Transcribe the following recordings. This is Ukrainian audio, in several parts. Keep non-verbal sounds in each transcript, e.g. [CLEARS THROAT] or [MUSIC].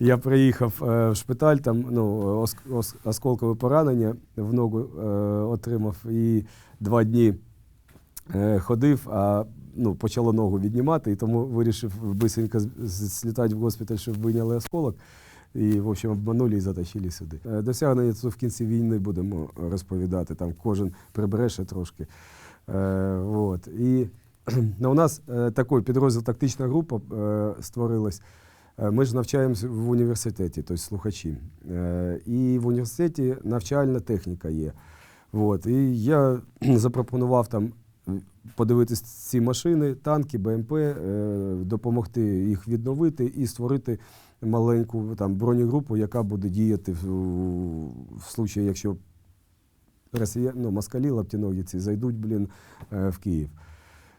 Я приїхав е, в шпиталь, там ну, ос- ос- осколкове поранення в ногу е, отримав і два дні е, ходив, а ну, почало ногу віднімати, і тому вирішив бисенько з- з- слітати в госпіталь, щоб вийняли осколок. І, в общем, обманули і затащили сюди. Досягнення це в кінці війни будемо розповідати. Там кожен прибереше трошки. Е, вот. І [CLEARS THROAT] ну, у нас такий підрозділ тактична група е, створилась. Е, Ми ж навчаємося в університеті, тобто слухачі. Е, І в університеті навчальна техніка є. От. І я [CLEARS THROAT] запропонував там подивитись ці машини, танки, БМП, е, допомогти їх відновити і створити маленьку там, бронегрупу, яка буде діяти в, в случаї, якщо росія... ну, москалі лаптіногі ці зайдуть блін, в Київ.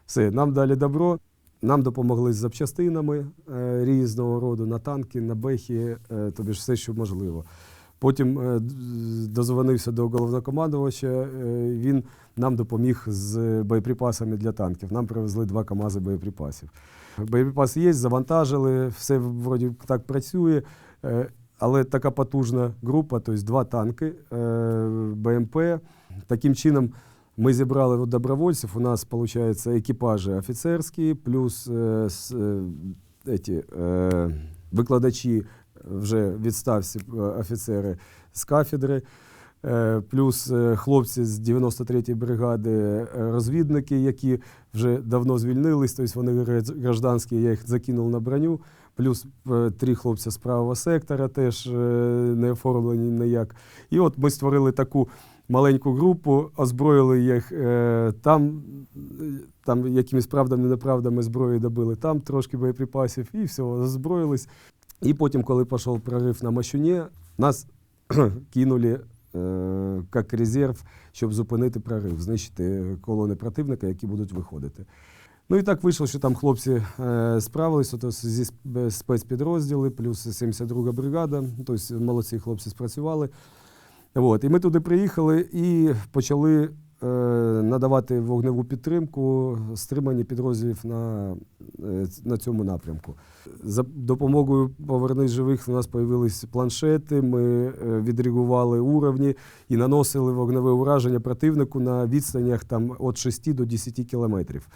Все, нам дали добро. Нам допомогли з запчастинами е, різного роду на танки, на бехи, е, тобі ж все, що можливо. Потім е, дозвонився до головнокомандувача. Він нам допоміг з боєприпасами для танків. Нам привезли два КАМАЗи боєприпасів. Боєприпаси є, завантажили, все вроді так працює. Але така потужна група, тобто два танки, БМП. Таким чином ми зібрали от добровольців. У нас, виходить, екіпажі офіцерські, плюс е, с- е, еті, е, викладачі вже відставці е, офіцери з кафедри. Е, Плюс е, хлопці з 93-ї бригади, е, розвідники, які вже давно звільнились, тобто вони гражданські, я їх закинув на броню. Плюс е, три хлопці з правого сектора теж е, не оформлені ніяк. І от ми створили таку маленьку групу, озброїли їх е, там, там якимись правдами, неправдами зброї добили, там трошки боєприпасів, і все, озброїлись. І потім, коли пішов прорив на Мащуні, нас [CLEARS THROAT] кинули е, як резерв, щоб зупинити прорив, знищити колони противника, які будуть виходити. Ну і так вийшло, що там хлопці е, справились ото зі сп- спецпідрозділи, плюс 72 бригада, тобто молодці хлопці спрацювали. От, і ми туди приїхали і почали надавати вогневу підтримку стримані підрозділів на, е, на цьому напрямку. За допомогою повернись живих у нас з'явились планшети. Ми е, відрегували уровні і наносили вогневе ураження противнику на відстанях там від 6 до 10 кілометрів.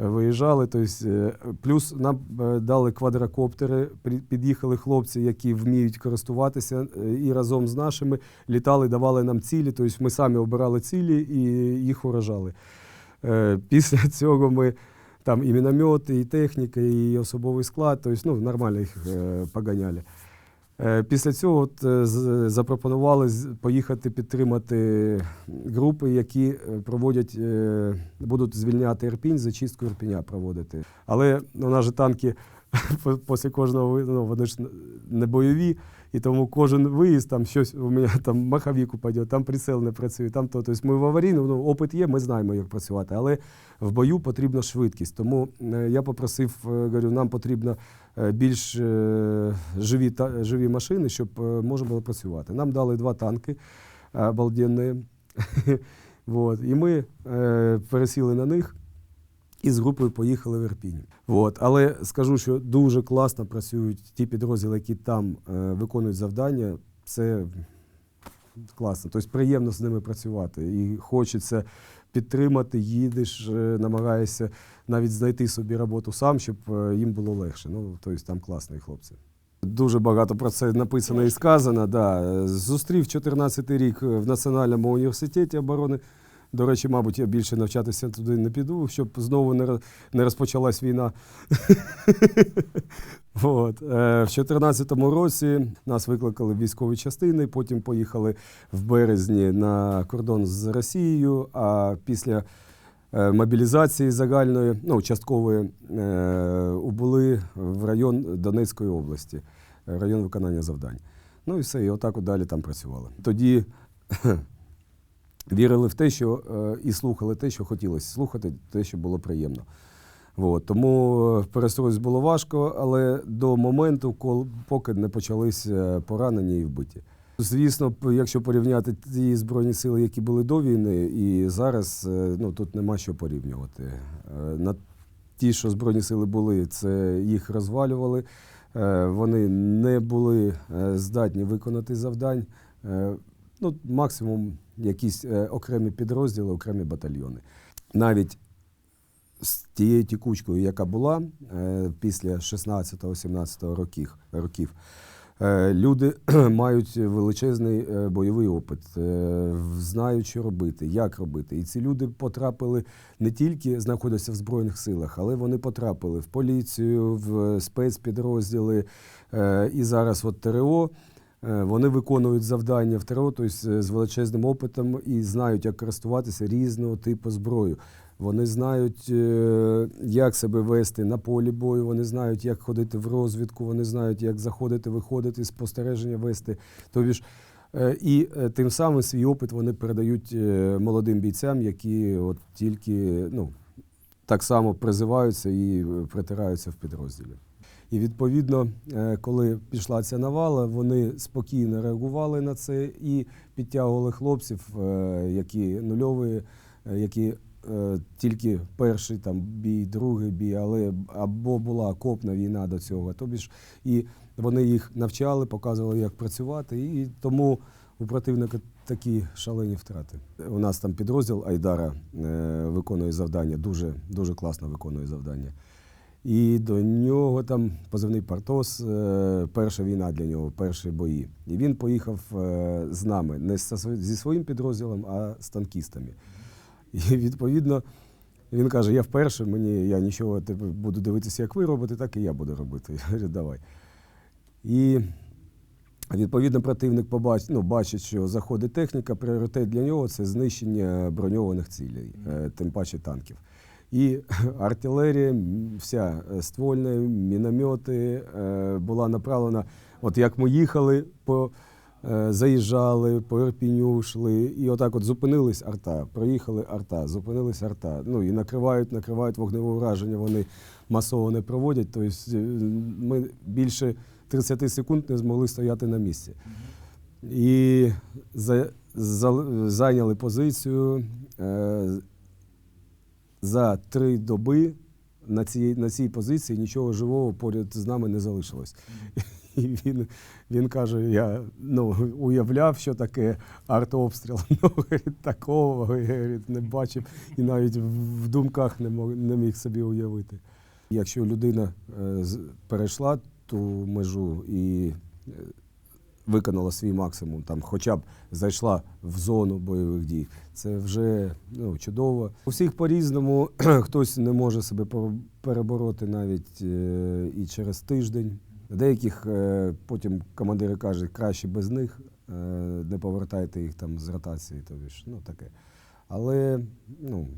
Е, Виїжджали, тобто, е, плюс нам е, дали квадрокоптери. Під'їхали хлопці, які вміють користуватися, е, і разом з нашими літали, давали нам цілі. Тобто ми самі обирали цілі і їх уражали. Е, Після [LAUGHS] цього ми там і міномети, і техніка, і особовий склад, тобто ну, нормально їх е, поганяли. Е, Після цього от, запропонували поїхати підтримати групи, які проводять, будуть звільняти Ірпінь, зачистку Ірпіня проводити. Але у нас же танки [LAUGHS] після кожного ну, вони ж не бойові, і тому кожен виїзд, там щось у мене [LAUGHS] там маховік упаде, там прицел не працює, там то. Тобто ми в аварійному, ну, опит є, ми знаємо, як працювати, але в бою потрібна швидкість. Тому е, я попросив, е, говорю, нам потрібно е, більш живі, та, живі машини, щоб можна було працювати. Нам дали два танки обалденні. [LAUGHS] Вот. І ми е, пересіли на них і з групою поїхали в Ірпінь. Вот. Але скажу, що дуже класно працюють ті підрозділи, які там е, виконують завдання. Це класно. Тобто приємно з ними працювати. І хочеться підтримати, їдеш, е, намагаєшся навіть знайти собі роботу сам, щоб е, їм було легше. Ну, тобто там класні хлопці. Дуже багато про це написано і сказано. Да. Зустрів 14 рік в Національному університеті оборони. До речі, мабуть, я більше навчатися туди не піду, щоб знову не розпочалась війна. [LAUGHS] Е, В 2014 році нас викликали в військові частини, потім поїхали в березні на кордон з Росією, а після е, мобілізації загальної, ну, часткової, е, убули в район Донецької області, район виконання завдань. Ну і все, і отак от далі там працювали. Тоді вірили в те, що е, і слухали те, що хотілося слухати, те, що було приємно. От, тому е, було важко, але до моменту, коли поки не почались е, поранені і вбиті. Звісно, якщо порівняти ті збройні сили, які були до війни, і зараз, ну тут нема що порівнювати. На ті, що збройні сили були, це їх розвалювали. вони не були здатні виконати завдань. Ну, максимум якісь е, окремі підрозділи, окремі батальйони. Навіть з тією тікучкою, яка була е, після 16-17 років, років е, люди [CLEARS THROAT] мають величезний бойовий опит, знають, що робити, як робити. І ці люди потрапили не тільки знаходяться в Збройних силах, але вони потрапили в поліцію, в спецпідрозділи і зараз от ТРО. Е, Вони виконують завдання в ТРО, тобто е, з величезним опитом і знають, як користуватися різного типу зброєю. Вони знають, е, як себе вести на полі бою, вони знають, як ходити в розвідку, вони знають, як заходити, виходити, спостереження вести. Тобі ж, і тим самим свій опит вони передають молодим бійцям, які от тільки ну, так само призиваються і притираються в підрозділі. І відповідно, е, коли пішла ця навала, вони спокійно реагували на це і підтягували хлопців, е, які нульові, е, які тільки перший там бій, другий бій, але або була окопна війна до цього. Тобі ж і вони їх навчали, показували, як працювати, і тому у противника такі шалені втрати. У нас там підрозділ Айдара виконує завдання, дуже, дуже класно виконує завдання. І до нього там позивний Партос, е, перша війна для нього, перші бої. І він поїхав е, з нами не зі своїм підрозділом, а з танкістами. І відповідно він каже: я вперше, мені я нічого буду дивитися, як ви робите, так і я буду робити. Я говорю, давай. І відповідно противник побач, ну, бачить, що заходить техніка, пріоритет для нього це знищення броньованих цілей, е, тим паче танків. І [LAUGHS] артилерія, вся е, ствольна, міномети е, була направлена. От як ми їхали, по, е, заїжджали, по Ірпіню йшли, і отак от зупинились арта, проїхали арта, зупинились арта. Ну і накривають, накривають вогневе враження, вони масово не проводять. Тобто ми більше 30 секунд не змогли стояти на місці. І за, за, зайняли позицію. Е, за три доби на цій, на цій позиції нічого живого поряд з нами не залишилось. І він, він каже: я ну, уявляв, що таке артобстріл. [LAUGHS] Ну, такого говорить, не бачив і навіть в в думках не, мог, не міг собі уявити. Якщо людина е, перейшла ту межу і е, виконала свій максимум, там, хоча б зайшла в зону бойових дій. Це вже ну, чудово. У всіх по-різному [CLEARS THROAT] хтось не може себе перебороти навіть е, і через тиждень. Деяких е, потім командири кажуть, краще без них, е, не повертайте їх там з ротації, тобі ж, ну таке. Але ну,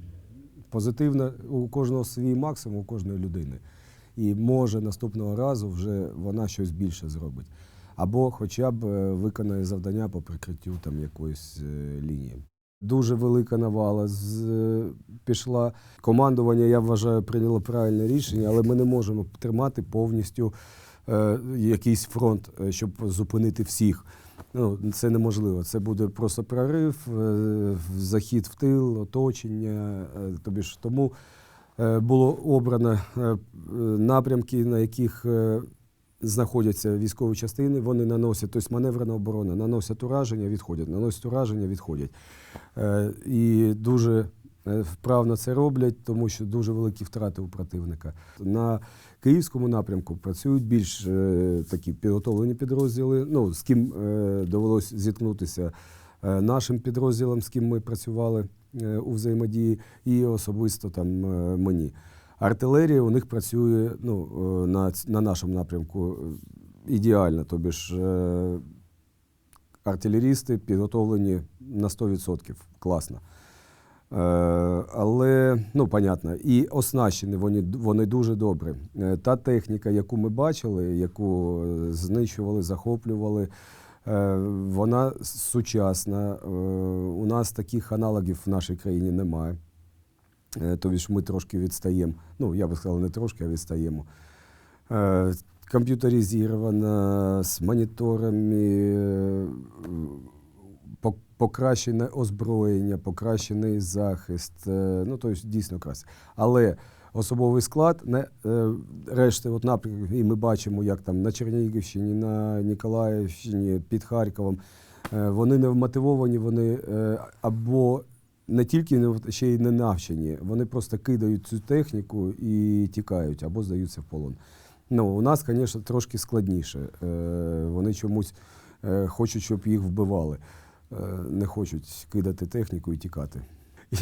позитивно у кожного свій максимум, у кожної людини. І може наступного разу вже вона щось більше зробить. Або хоча б е, виконає завдання по прикриттю там якоїсь е, лінії. Дуже велика навала з, е, пішла. Командування, я вважаю, прийняло правильне рішення, але ми не можемо тримати повністю е, якийсь фронт, щоб зупинити всіх. Ну, це неможливо. Це буде просто прорив, е, захід в тил, оточення. е, Тобі ж тому е, було обрано е, напрямки, на яких е, знаходяться військові частини. Вони наносять, тобто маневрена оборона, наносять ураження, відходять, наносять ураження, відходять. Е, І дуже е, вправно це роблять, тому що дуже великі втрати у противника. На київському напрямку працюють більш е, такі підготовлені підрозділи. Ну, з ким довелося зіткнутися нашим підрозділам, з ким ми працювали у взаємодії, і особисто там мені. Артилерія у них працює ну, е, на, на нашому напрямку е, ідеально. Тобі ж е, артилерісти підготовлені на 100%. Класно. Але, ну, понятно, і оснащені вони, вони дуже добре. Та техніка, яку ми бачили, яку знищували, захоплювали, вона сучасна. У нас таких аналогів в нашій країні немає. Е, Тобто ж ми трошки відстаємо. Ну, я би сказав, не трошки, а відстаємо. Е, Комп'ютеризована, з моніторами, е, покращене озброєння, покращений захист. Ну, тобто дійсно краще. Але особовий склад, не, решти от напрямків, і ми бачимо, як там на Чернігівщині, на Ніколаївщині, під Харковом, вони не вмотивовані, вони або не тільки ще й не навчені, вони просто кидають цю техніку і тікають або здаються в полон. Ну, у нас, звісно, трошки складніше. Е, Вони чомусь е, хочуть, щоб їх вбивали. Е, Не хочуть кидати техніку і тікати.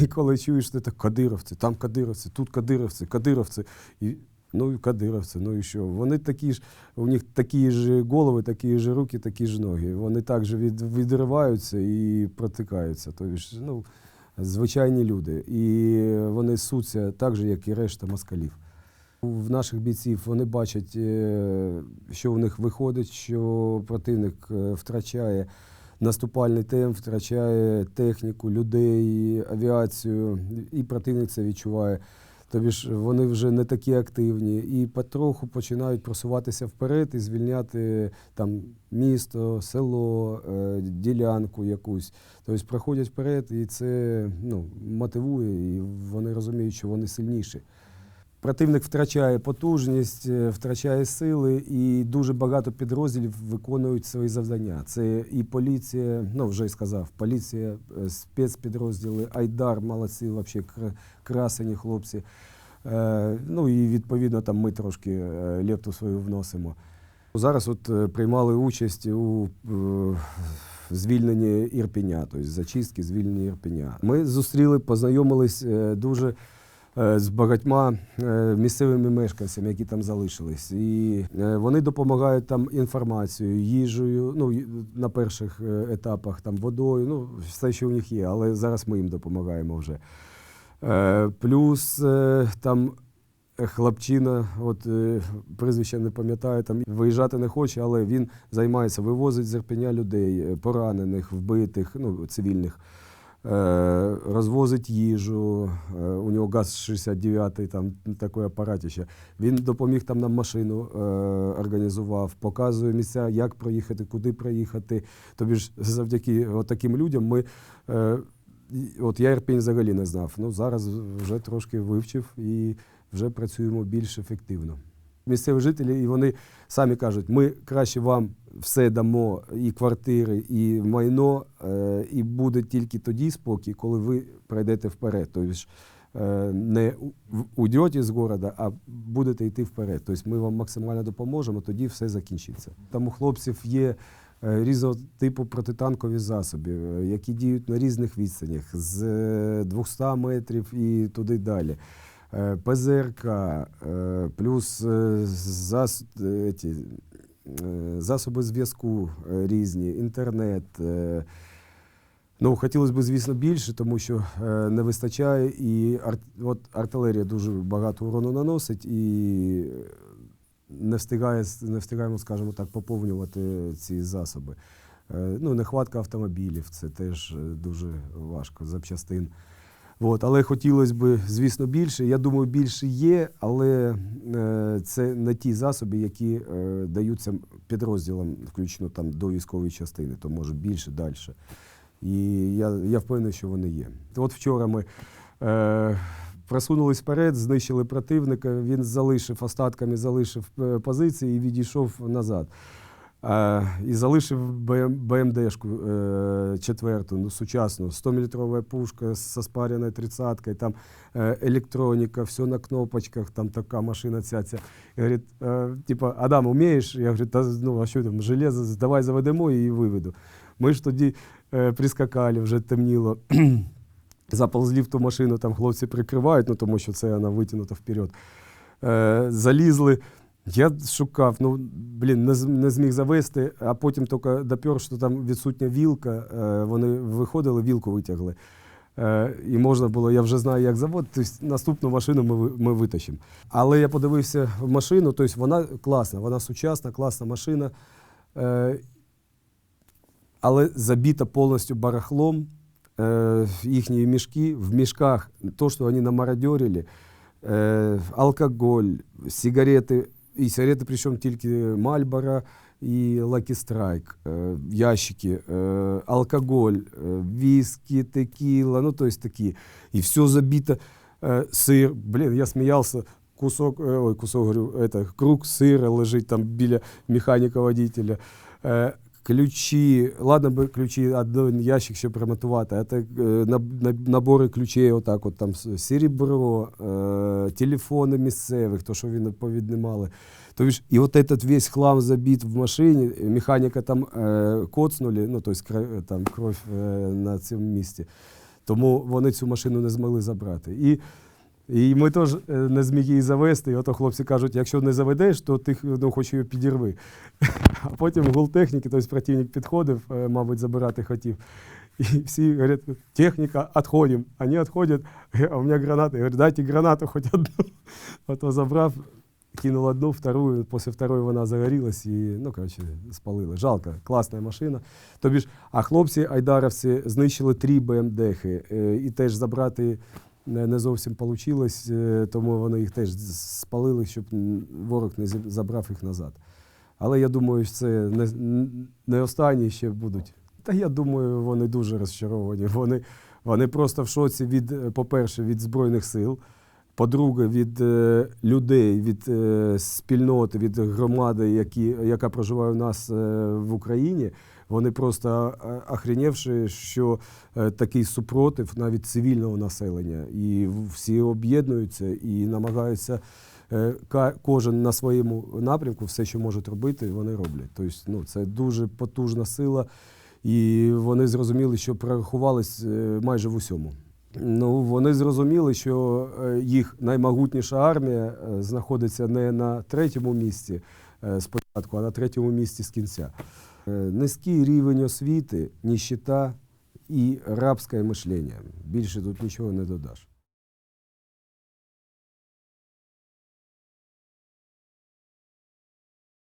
І коли чуєш, що це кадировці, там кадировці, тут кадировці, кадировці. І, ну і кадировці, ну і що? Вони такі ж, у них такі ж голови, такі ж руки, такі ж ноги. Вони також від, відриваються і протикаються. Тобто, ну, звичайні люди. І вони суться так же, як і решта москалів. В наших бійців вони бачать, е, що у них виходить, що противник е, втрачає наступальний темп, втрачає техніку, людей, авіацію, і противник це відчуває. Тобі ж вони вже не такі активні і потроху починають просуватися вперед і звільняти там місто, село, е, ділянку якусь. Тобто проходять вперед, і це ну, мотивує, і вони розуміють, що вони сильніші. Противник втрачає потужність, е, втрачає сили, і дуже багато підрозділів виконують свої завдання. Це і поліція, ну вже й сказав, поліція, е, спецпідрозділи, Айдар, молодці, взагалі красені хлопці. Е, Ну і відповідно там ми трошки лепту свою вносимо. Зараз от приймали участь у звільненні Ірпеня, тобто зачистки звільнення Ірпеня. Ми зустріли, познайомились дуже з багатьма е, місцевими мешканцями, які там залишились. І е, вони допомагають там інформацією, їжею, ну на перших е, етапах там водою, ну все, що у них є, але зараз ми їм допомагаємо вже. Е, Плюс е, там хлопчина, от е, прізвище не пам'ятаю, там виїжджати не хоче, але він займається, вивозить з людей, е, поранених, вбитих, ну, цивільних. Е, розвозить їжу, е, у нього ГАЗ-69, там таке апаратище. Він допоміг там нам машину е, організував, показує місця, як проїхати, куди проїхати. Тобі ж завдяки таким людям ми. От я Ірпінь взагалі не знав. Ну зараз вже трошки вивчив і вже працюємо більш ефективно. Місцеві жителі, і вони самі кажуть, ми краще вам все дамо, і квартири, і майно, е, і буде тільки тоді спокій, коли ви пройдете вперед. Тобто е, не уйдете з міста, а будете йти вперед. Тобто ми вам максимально допоможемо, тоді все закінчиться. Там у хлопців є е, різного типу протитанкові засоби, які діють на різних відстанях з е, 200 метрів і туди далі. ПЗРК, плюс зас, засоби зв'язку е, різні, інтернет. е. Ну, хотілося б, звісно, більше, тому що е, не вистачає, і ар, от артилерія дуже багато урону наносить і не, встигає, не встигаємо, скажімо так, поповнювати ці засоби. Е, ну, нехватка автомобілів це теж е, дуже важко, запчастин. От, але хотілося б, звісно, більше. Я думаю, більше є, але е, це не ті засоби, які е, даються підрозділам, включно там до військової частини, то може більше, далі. І я, я впевнений, що вони є. От вчора ми е, просунулись вперед, знищили противника, він залишив остатками, залишив е, позиції і відійшов назад. І залишив БМ, БМДшку е, четверту, ну, сучасну, 100-мм пушка з спареною тридцяткою, там е, електроніка, все на кнопочках, там така машина ця. ця. І говорить, е, типа, Адам, умієш? Я говорю, та ну, а що там, железо, давай заведемо і виведу. Ми ж тоді е, прискакали, вже темніло. [CLEARS THROAT] Заползли в ту машину, там хлопці прикривають, ну тому що це вона витягнута вперед. Залізли. Я шукав, ну блін, не, не зміг завести, а потім тільки допер, що там відсутня вілка. Е, вони виходили, вілку витягли. Е, і можна було, я вже знаю, як завод, тобто наступну машину ми, ми витащимо. Але я подивився в машину, тобто вона класна, вона сучасна, класна машина. Е, але забита повністю барахлом, їхні мішки, в мішках то, що вони намародерили, э, алкоголь, сигарети, сигарети, причому тільки Мальбора і Lucky Strike, э, ящики, э, алкоголь, э, виски, текіла, ну, то есть такі. І все забито е, сир. Блін, я сміявся. Кусок, е, ой, кусок, говорю, это, круг сира лежить там біля механіка водителя. Е, ключі, ладно би ключі, один ящик ще приматувати, а так е, наб- наб- набори ключей, отак, от там серебро, е, телефони місцевих, то, що він повіднімали. То ж, і от этот весь хлам забит в машині, механіка там е, коцнули, ну, тобто там кров е, на цьому місці. Тому вони цю машину не змогли забрати. І, і ми теж е, не зміг її завести. І ото хлопці кажуть, якщо не заведеш, то ти ну, хоч її підірви. [LAUGHS] А потім гул техніки, тобто противник підходив, е, мабуть, забирати хотів. І всі говорять, техніка, відходимо. Вони відходять, а у мене гранати. Я говорю, дайте гранату хоч одну. [LAUGHS] Ото забрав, кинув одну, вторую, після второї вона загорілась і, ну, коротше, спалили. Жалко, класна машина. Тобі ж, а хлопці айдаровці знищили три БМДхи, е, і теж забрати не, зовсім вийшло, тому вони їх теж спалили, щоб ворог не забрав їх назад. Але я думаю, що це не, не останні ще будуть. Та я думаю, вони дуже розчаровані. Вони, вони просто в шоці від, е, по-перше, від Збройних сил, по-друге, від е, людей, від е, спільноти, від громади, які, яка проживає у нас е, в Україні. Вони просто е, охренівши, що е, такий супротив навіть цивільного населення. І всі об'єднуються і намагаються е, кожен на своєму напрямку все, що можуть робити, вони роблять. Тобто, ну, це дуже потужна сила, і вони зрозуміли, що прорахувались майже в усьому. Ну, вони зрозуміли, що їх наймогутніша армія знаходиться не на третьому місці спочатку, а на третьому місці з кінця. Е, Низький рівень освіти, ніщита і рабське мишлення. Більше тут нічого не додаш.